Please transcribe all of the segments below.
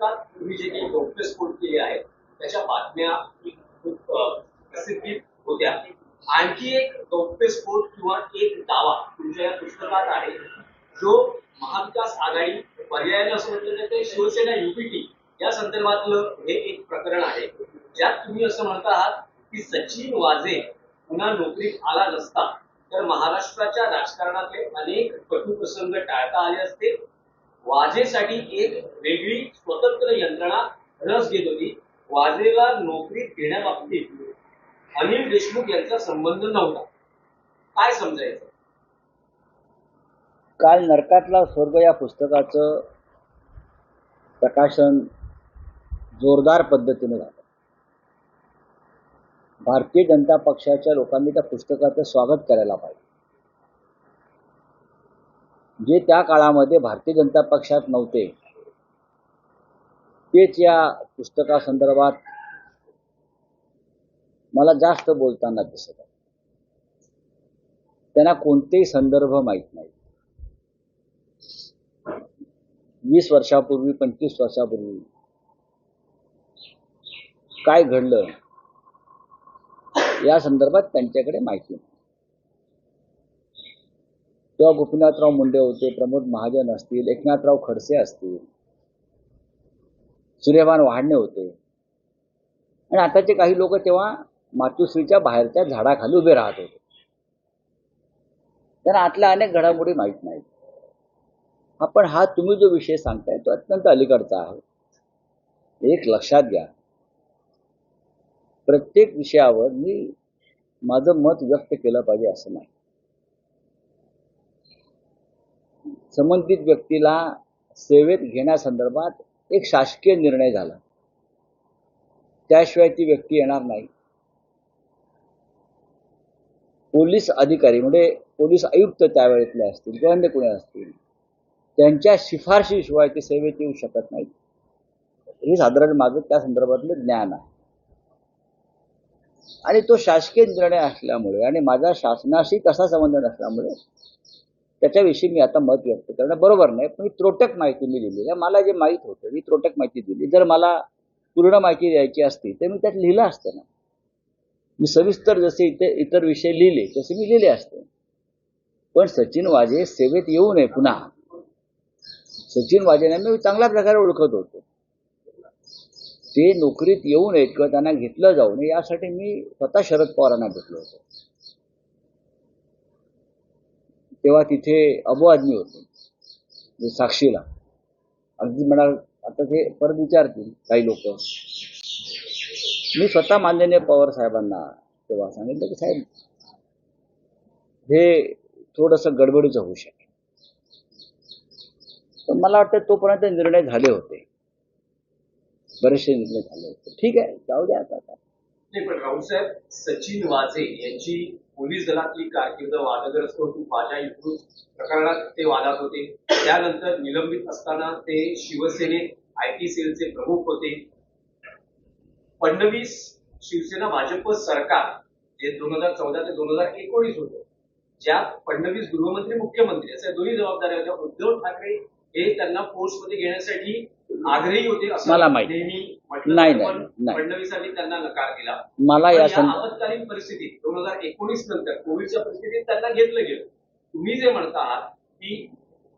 सरकार तुम्ही जे काही गौप्यस्फोट केले आहेत त्याच्या बातम्या खूप प्रसिद्धी होत्या. आणखी एक गौप्यस्फोट किंवा एक दावा तुमच्या या पुस्तकात आहे जो महाविकास आघाडी पर्यायाला असं म्हटलं जातं शिवसेना युपीटी या संदर्भातलं हे एक प्रकरण आहे. ज्यात तुम्ही असं म्हणत आहात की सचिन वाझे पुन्हा नोकरीत आला नसता तर महाराष्ट्राच्या राजकारणातले अनेक कटू प्रसंग टाळता आले असते. वाजेसाठी एक वेगळी स्वतंत्र यंत्रणा रस घेत होती. वाजेला नोकरीत घेण्याबाबतीत अनिल देशमुख यांचा संबंध नव्हता. काय समजायचं? काल नरकातला स्वर्ग या पुस्तकाचं प्रकाशन जोरदार पद्धतीने झालं. भारतीय जनता पक्षाच्या लोकांनी त्या पुस्तकाचं स्वागत करायला पाहिजे. जे त्या काळामध्ये भारतीय जनता पक्षात नव्हते तेच या पुस्तकासंदर्भात मला जास्त बोलताना दिसत आहे. त्यांना कोणतेही संदर्भ माहीत नाही वीस वर्षापूर्वी पंचवीस वर्षापूर्वी काय घडलं या संदर्भात त्यांच्याकडे माहिती नाही. तेव्हा गोपीनाथराव मुंडे होते प्रमोद महाजन असतील एकनाथराव खडसे असतील सूर्यभान वाढणे होते. आणि आताचे काही लोक तेव्हा मातुश्रीच्या बाहेरच्या झाडाखाली उभे राहत होते. त्यांना आतल्या अनेक घडामोडी माहीत नाहीत. आपण पण हा तुम्ही जो विषय सांगताय तो अत्यंत अलीकडचा आहे. एक लक्षात घ्या. प्रत्येक विषयावर मी माझं मत व्यक्त केलं पाहिजे असं नाही. संबंधित व्यक्तीला सेवेत घेण्यासंदर्भात एक शासकीय निर्णय झाला. त्याशिवाय ती व्यक्ती येणार नाही. पोलीस अधिकारी म्हणजे पोलीस आयुक्त त्यावेळेतले असतील किंवा अन्य कोणी असतील त्यांच्या शिफारशीशिवाय ते सेवेत येऊ शकत नाही हे साधारण माझं त्या संदर्भातलं ज्ञान आहे. आणि तो शासकीय निर्णय असल्यामुळे आणि माझा शासनाशी तसा संबंध नसल्यामुळे त्याच्याविषयी मी आता मत व्यक्त करणं बरोबर नाही पण मी त्रोटक माहिती मी दिलेली आहे मला जे माहीत होतं मी त्रोटक माहिती दिली. जर मला पूर्ण माहिती द्यायची असती तर मी त्यात लिहिलं असतं ना. मी सविस्तर जसे इथे इतर विषय लिहिले तसे मी लिहिले असते. पण सचिन वाजे सेवेत येऊ नये पुन्हा. सचिन वाजेने मी चांगल्या प्रकारे ओळखत होतो. ते नोकरीत येऊ नयेत किंवा त्यांना घेतलं जाऊ नये यासाठी मी स्वतः शरद पवारांना भेटलो होतो. तेव्हा तिथे अबो आदमी होते म्हणजे साक्षीला. अगदी म्हणाल आता ते परत विचारतील काही लोक. मी स्वतः मानलेले पवार साहेबांना तेव्हा सांगितलं की साहेब हे थोडंसं गडबडीचं होऊ शकेल. पण मला वाटतं तोपर्यंत निर्णय झाले होते. बरेचसे निर्णय झाले होते. ठीक आहे जाऊ द्या आता आता. नाही पण राऊसाहेब सचिन वाझे यांची पोलीस दलातली कारकीर्द वादग्रस्त होती. माझ्या इथून प्रकरणात ते वादात होते. त्यानंतर निलंबित असताना ते शिवसेनेत आय टी सेलचे प्रमुख होते. फडणवीस शिवसेना भाजप सरकार जे दोन हजार चौदा ते दोन हजार एकोणीस होतं ज्यात फडणवीस गृहमंत्री मुख्यमंत्री अशा दोन्ही जबाबदाऱ्या होत्या. उद्धव ठाकरे हे त्यांना पोस्टमध्ये घेण्यासाठी आग्रही होते असं मला माहिती. नेहमी म्हटलं नाही, जातं, नाही, पण नाही. फडणवीसांनी त्यांना नकार दिला. मला पण या आपत्कालीन परिस्थितीत दोन हजार एकोणीस नंतर कोविडच्या परिस्थितीत त्यांना घेतलं गेलं. तुम्ही जे म्हणता आहात की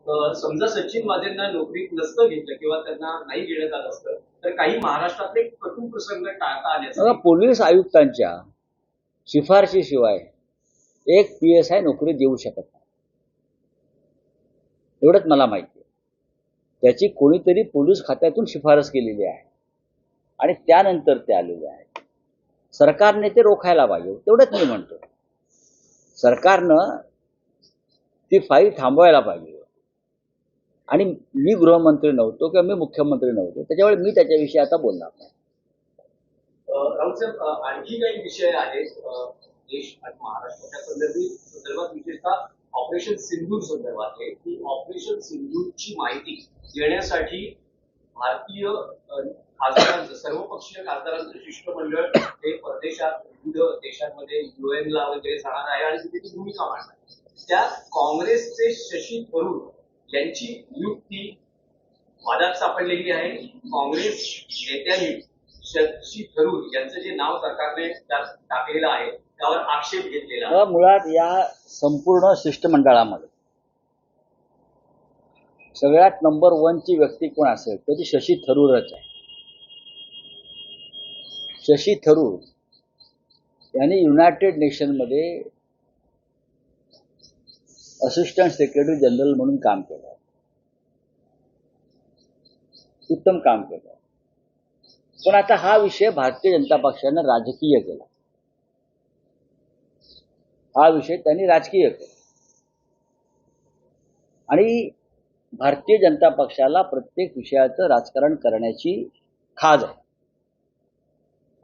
अं, समजा सचिन वाजेंना नोकरीत नसतं घेतलं किंवा त्यांना नाही घेण्यात आलं असतं तर काही महाराष्ट्रातले कटू प्रसंग टाळता आले पोलीस आयुक्तांच्या शिफारशीशिवाय एक पी एस आय नोकरी देऊ शकत नाही. एवढंच मला माहिती आहे. त्याची कोणीतरी पोलीस खात्यातून शिफारस केलेली आहे. आणि त्यानंतर ते आलेले आहे सरकारने ते रोखायला पाहिजे तेवढंच मी म्हणतो. सरकारनं ती फाईल थांबवायला पाहिजे आणि मी गृहमंत्री नव्हतो किंवा मी मुख्यमंत्री नव्हतो त्याच्यामुळे मी त्याच्याविषयी आता बोलणार नाही. राऊतसाहेब आणखी काही विषय आहेत देश आणि महाराष्ट्राच्या संदर्भात विशेषतः ऑपरेशन सिंधूर आहे. की ऑपरेशन सिंधूची माहिती देण्यासाठी भारतीय खासदारांचं सर्वपक्षीय खासदारांचं शिष्टमंडळ हे परदेशात विविध देशांमध्ये युएनला वगैरे जाणार आहे आणि तिथे ती भूमिका मांडणार त्यात काँग्रेसचे शशी थरूर यांची नियुक्ती वादात सापडलेली आहे. काँग्रेस नेत्यांनी शशी थरूर यांचं जे नाव सरकारने त्यात टाकलेलं आहे त्यावर आक्षेप घेतलेला. मुळात या संपूर्ण शिष्टमंडळामध्ये सगळ्यात नंबर वनची व्यक्ती कोण असेल तर ती शशी थरूरच आहे. शशी थरूर यांनी युनायटेड नेशनमध्ये असिस्टंट सेक्रेटरी जनरल म्हणून काम केलं. उत्तम काम केलं. पण आता हा विषय भारतीय जनता पक्षानं राजकीय केला. हा विषय त्यांनी राजकीय केला. आणि भारतीय जनता पक्षाला प्रत्येक विषयाचं राजकारण करण्याची खाज आहे.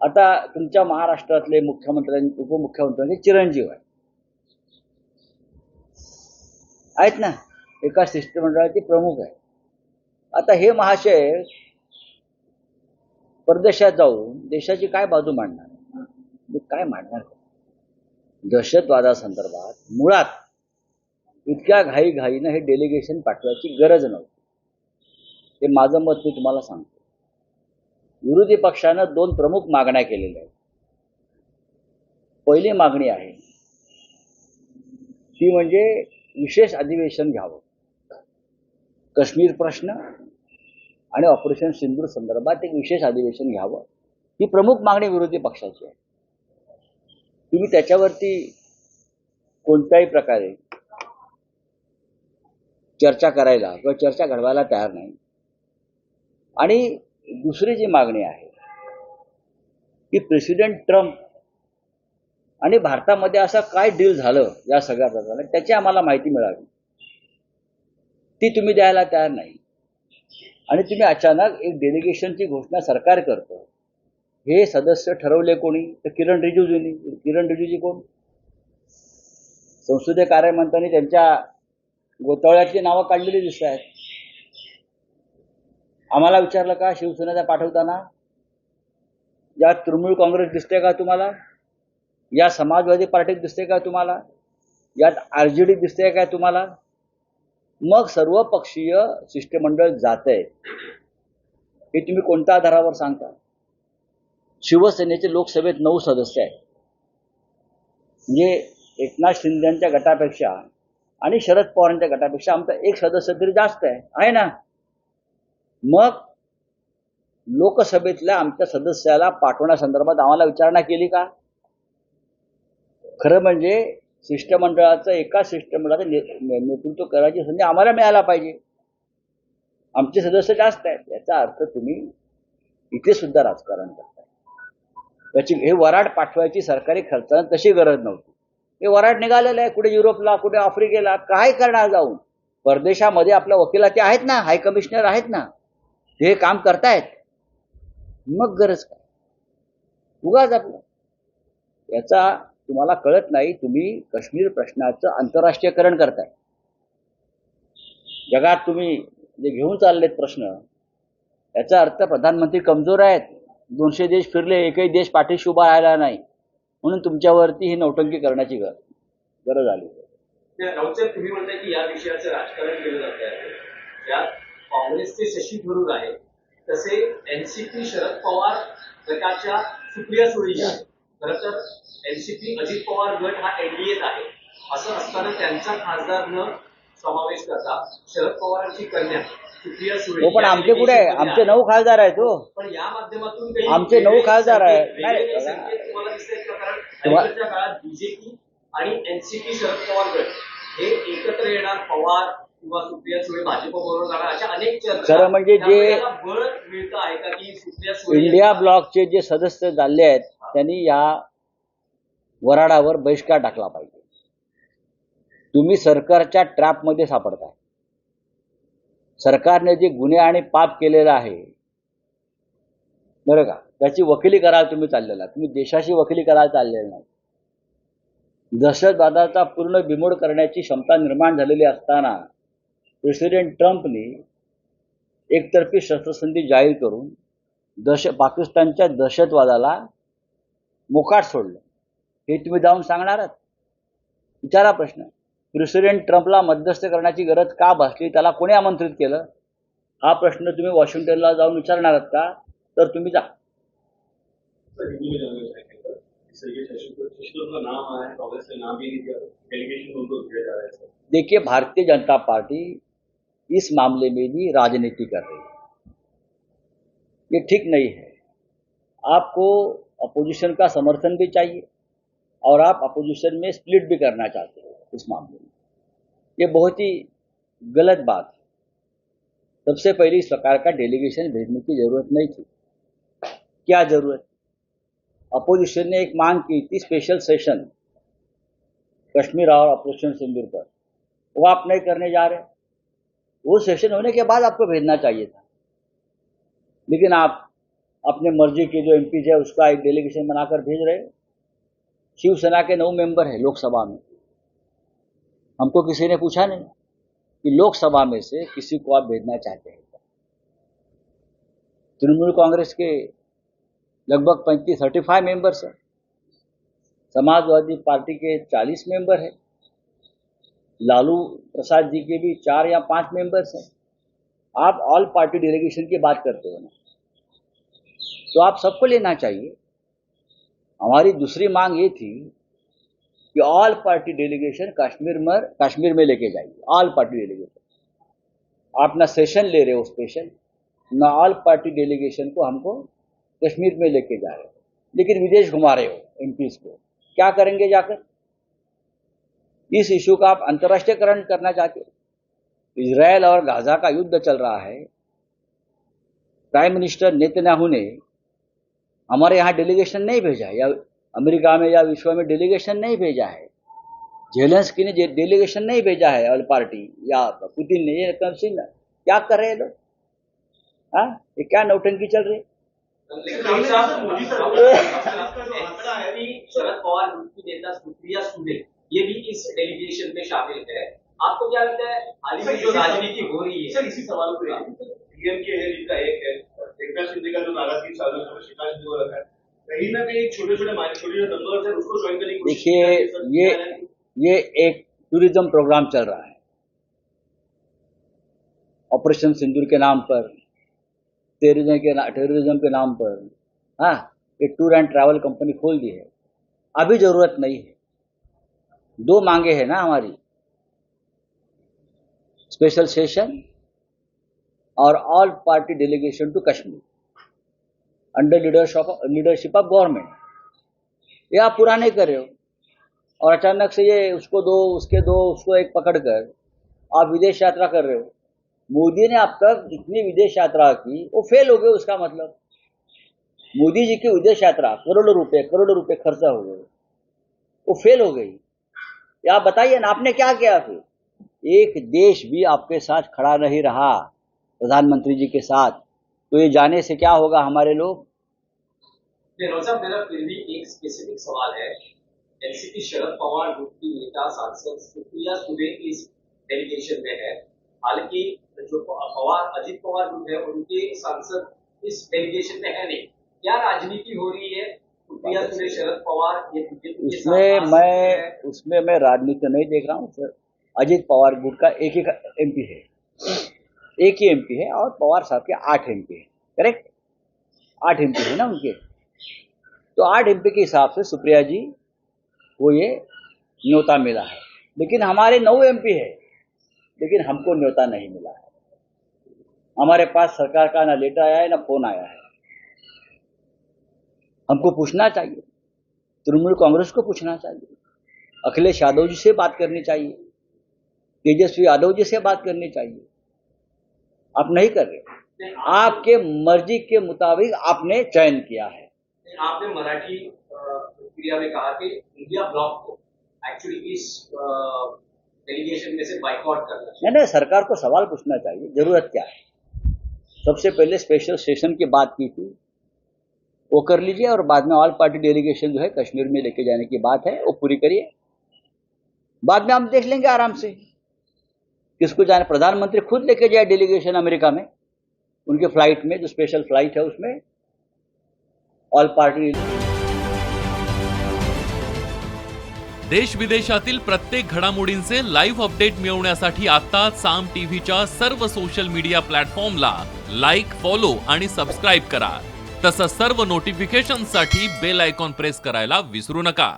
आता तुमच्या महाराष्ट्रातले मुख्यमंत्री उपमुख्यमंत्र्यांचे चिरंजीव आहे आहेत ना? एका शिष्टमंडळाचे प्रमुख आहे आता हे महाशय परदेशात जाऊन देशाची काय बाजू मांडणार? काय मांडणार? दहशतवादासंदर्भात मुळात इतक्या घाई घाईनं हे डेलिगेशन पाठवायची गरज नव्हती. ते माझं मत मी तुम्हाला सांगतो. विरोधी पक्षानं दोन प्रमुख मागण्या केलेल्या आहेत. पहिली मागणी आहे ती म्हणजे विशेष अधिवेशन घ्यावं. काश्मीर प्रश्न आणि ऑपरेशन सिंदूर संदर्भात एक विशेष अधिवेशन घ्यावं. ही प्रमुख मागणी विरोधी पक्षाची आहे. तुम्ही त्याच्यावरती कोणत्याही प्रकारे चर्चा करायला किंवा चर्चा घडवायला तयार नाही. आणि दुसरी जी मागणी आहे की प्रेसिडेंट ट्रम्प आणि भारतामध्ये असं काय डील झालं या सगळ्या प्रकारात त्याची आम्हाला माहिती मिळावी. ती तुम्ही द्यायला तयार नाही. आणि तुम्ही अचानक एक डेलिगेशनची घोषणा सरकार करतो. हे सदस्य ठरवले कोणी? तर किरण रिजिजूंनी. किरण रिजिजू कोण? संसदीय कार्यमंत्र्यांनी त्यांच्या गोतावळ्याची नावं काढलेली दिसत आहेत. आम्हाला विचारलं का शिवसेनेचा पाठवताना? या तृणमूल काँग्रेस दिसते का तुम्हाला? या समाजवादी पार्टीत दिसते का तुम्हाला? यात आर जे डी दिसते काय तुम्हाला? मग सर्व पक्षीय शिष्टमंडळ जात आहे हे तुम्ही कोणत्या आधारावर सांगता? शिवसेनेचे लोकसभेत नऊ सदस्य आहेत. म्हणजे एकनाथ शिंदेच्या गटापेक्षा आणि शरद पवारांच्या गटापेक्षा आमचा एक सदस्य तरी जास्त आहे. आहे ना? मग लोकसभेतल्या आमच्या सदस्याला पाठवण्यासंदर्भात आम्हाला विचारणा केली का? खरं म्हणजे शिष्टमंडळाचं एका शिष्टमंडळाचं नेतृत्व करायची संधी आम्हाला मिळायला पाहिजे. आमचे सदस्य जास्त आहेत. याचा अर्थ तुम्ही इथे सुद्धा राजकारण करा. त्याची हे वराड पाठवायची सरकारी खर्चानं तशी गरज नव्हती. हे वराड निघालेलं आहे कुठे युरोपला कुठे आफ्रिकेला काय करणार जाऊन? परदेशामध्ये आपल्या वकिलाचे आहेत ना हाय कमिशनर आहेत ना ते काम करतायत. मग गरज काय? उगाच आपलं. याचा तुम्हाला कळत नाही तुम्ही काश्मीर प्रश्नाचं आंतरराष्ट्रीयकरण करताय. जगात तुम्ही जे घेऊन चाललेत प्रश्न याचा अर्थ प्रधानमंत्री कमजोर आहेत. दोनशे देश फिरले एकही देश पाठीशी उभा राहिला नाही. म्हणून तुमच्यावरती ही नौटंकी करण्याची गरज गरज आली. तुम्ही म्हणताय की या विषयाचं राजकारण केलं जात आहे त्यात काँग्रेसचे शशी थरूर आहे तसे एनसीपी शरद पवार गटाच्या सुप्रिया सुळे खर तर एनसीपी अजित पवार गट हा एनडीएत आहे. असं असताना त्यांचा खासदार न समावेश करता शरद पवारांची कन्या हो पण आमचे कुठे? आहे आमचे. नऊ खासदार आहेत हो. पण या माध्यमातून काही आमचे नऊ खासदार आहे. संकेत- नाही, वेगळे बघा. संकेत तुम्हाला दिसतात का कारण तुम्हा- अलीकडच्या काळात बीजेपी आणि एनसीपी शरद पवार गट हे एकत्र येणार पवार किंवा सुप्रिया सुळे भाजप बरोबर जाणार अशा अनेक चर्चा म्हणजे जे- बळ मिळतं आहे का की सुप्रिया सुळे इंडिया ब्लॉकचे जे सदस्य झाले आहेत त्यांनी या वराडावर बहिष्कार टाकला पाहिजे. तुम्ही सरकारच्या ट्रॅपमध्ये सापडताय. सरकारने जे गुन्हे आणि पाप केलेलं आहे बरं का? त्याची वकिली करायला तुम्ही चाललेला तुम्ही देशाशी वकिली करायला चाललेलं नाही. दहशतवादाचा पूर्ण बिमोड करण्याची क्षमता निर्माण झालेली असताना प्रेसिडेंट ट्रम्पनी एकतर्फी शस्त्रसंधी जाहीर करून दहश पाकिस्तानच्या दहशतवादाला मोकाट सोडलं. हे तुम्ही जाऊन सांगणारच विचारा प्रश्न. प्रेसिडेंट ट्रम्पला मध्यस्थ करण्याची गरज का भासली? त्याला कोणी आमंत्रित केलं? हा प्रश्न तुम्ही वॉशिंग्टनला जाऊन विचारणार आहात का? तर तुम्ही जा. देखिए, भारतीय जनता पार्टी इस मामले में भी राजनीति कर रही है। ये ठीक नहीं है। आपको अपोजिशन का समर्थन भी चाहिए और आप अपोजिशन में स्प्लिट भी करना चाहते हो। इस मामले में। ये बहुत ही गलत बात है। सबसे पहले इस प्रकार का डेलीगेशन भेजने की ज़रूरत नहीं थी। क्या ज़रूरत? अपोजिशन ने एक मांग की थी स्पेशल सेशन कश्मीर और ऑपरेशन सिंदूर पर। वो आप नहीं करने जा रहे। वो सेशन होने के बाद आपको भेजना चाहिए था। लेकिन आप अपने मर्ज़ी के जो एम है, उसका एक डेलीगेशन बनाकर भेज रहे शिवसेना के नौ मेंबर है लोकसभा में। हमको किसी ने पूछा नहीं कि लोकसभा में से किसी को आप भेजना चाहते हैं? तृणमूल कांग्रेस के लगभग पैंतीस थर्टी फाइव मेंबर्स हैं। समाजवादी पार्टी के चालीस मेंबर हैं। लालू प्रसाद जी के भी चार या पाँच मेंबर्स हैं। आप ऑल पार्टी डेलीगेशन की बात करते हो ना। तो आप सबको लेना चाहिए। हमारी दूसरी मांग ये थी कि ऑल पार्टी डेलीगेशन कश्मीर में कश्मीर में लेके जाइए ऑल पार्टी डेलीगेशन आप ना सेशन ले रहे हो स्पेशल ना ऑल पार्टी डेलीगेशन को हमको कश्मीर में लेके जा रहे हो। लेकिन विदेश घुमा रहे हो एम को, क्या करेंगे जाकर इस इशू का आप अंतर्राष्ट्रीयकरण करना चाहते हो। इसराइल और गाजा का युद्ध चल रहा है। प्राइम मिनिस्टर नेतन्याहू ने हमारे यहाँ डेलीगेशन नहीं भेजा या अमेरिका में या विश्व में डेलीगेशन नहीं भेजा है। जेलेंस्की ने डेलीगेशन नहीं भेजा है ऑल पार्टी या पुतिन ने ये कब सिंह क्या कर रहे हैं लोग? हाँ? ये क्या नौटंकी चल रही है है, शरद पवार ग्रुप की नेता सुप्रिया सुले ये भी इस डेलीगेशन में शामिल है आपको क्या लगता है हाल ही में जो राजनीति हो रही है? सर इसी सवाल को डीएम के है जिनका एक है शिंदे का जो नाराज़गी चालू है शिकायत जो रखा है। कहीं ना कहीं छोटे छोटे छोटे उसको ज्वाइन करने की देखिए। ये ये एक टूरिज़्म प्रोग्राम चल रहा है। ऑपरेशन सिंदूर के नाम पर टेररिज्म के ना, टेररिज्म के नाम पर हाँ एक टूर एंड ट्रैवल कंपनी खोल दी है। अभी ज़रूरत नहीं है। दो मांगे हैं ना हमारी। स्पेशल सेशन और all party delegation to Kashmir under leadership leadership of government ये आप पूरा नहीं कर रहे हो। और अचानक से ये उसको दो, उसके दो, उसको एक पकड़ कर आप विदेश यात्रा कर रहे हो। मोदी ने अब तक जितनी विदेश यात्रा की, वो फेल हो गए उसका मतलब। मोदी जी की विदेश यात्रा करोड़ों रुपए करोड़ों रुपए खर्चा हो गए। वो फेल हो गई। आप बताइए ना, आपने क्या किया फिर? एक देश भी आपके साथ खड़ा नहीं रहा, प्रधानमंत्री जी के साथ। तो ये जाने से क्या होगा हमारे लोग? मेरा फिर भी एक स्पेसिफिक सवाल है। एनसीपी शरद पवार ग्रुप की नेता सांसद सुप्रिया सुले इस डेलीगेशन में है। हालाँकि जो पवार अजित पवार ग्रुप है उनके सांसद इस डेलीगेशन में है नहीं। क्या राजनीति हो रही है? सुप्रिया शरद पवार उसमें मैं उसमें मैं राजनीति नहीं देख रहा हूँ अजित पवार गुट का एक ही एमपी है। एक ही एमपी है और पवार साहब के आठ एमपी है करेक्ट आठ एमपी है ना उनके? तो आठ एमपी के हिसाब से सुप्रिया जी को ये न्योता मिला है। लेकिन हमारे नौ एमपी है, लेकिन हमको न्योता नहीं मिला है। हमारे पास सरकार का ना लेटर आया है, ना फ़ोन आया है। हमको पूछना चाहिए। तृणमूल कांग्रेस को पूछना चाहिए। अखिलेश यादव जी से बात करनी चाहिए। तेजस्वी यादव जी से बात करनी चाहिए। आप नहीं कर रहे आपके मर्ज़ी के मुताबिक आपने चयन किया है। आपने मराठी प्रतिक्रिया में कहा कि इंडिया ब्लॉक को एक्चुअली इस डेलीगेशन में से बाइकआउट करना नहीं नहीं सरकार को सवाल पूछना चाहिए ज़रूरत क्या है? सबसे पहले स्पेशल सेशन की बात की थी। वो कर लीजिए और बाद में ऑल पार्टी डेलीगेशन जो है कश्मीर में लेके जाने की बात है वो पूरी करिए। बाद में हम देख लेंगे आराम से। किसको जाने प्रधानमंत्री खुद लेके जाए डेलीगेशन अमेरिका में उनके फ्लाइट में जो स्पेशल फ्लाइट है उसमें ऑल पार्टी देश विदेशातील प्रत्येक घडामोडींचे लाईव्ह अपडेट मिळवण्यासाठी आता साम टीव्हीच्या सर्व सोशल मीडिया प्लॅटफॉर्मला लाईक फॉलो आणि सबस्क्राईब करा. तसंच सर्व नोटिफिकेशनसाठी बेल आयकॉन प्रेस करायला विसरू नका.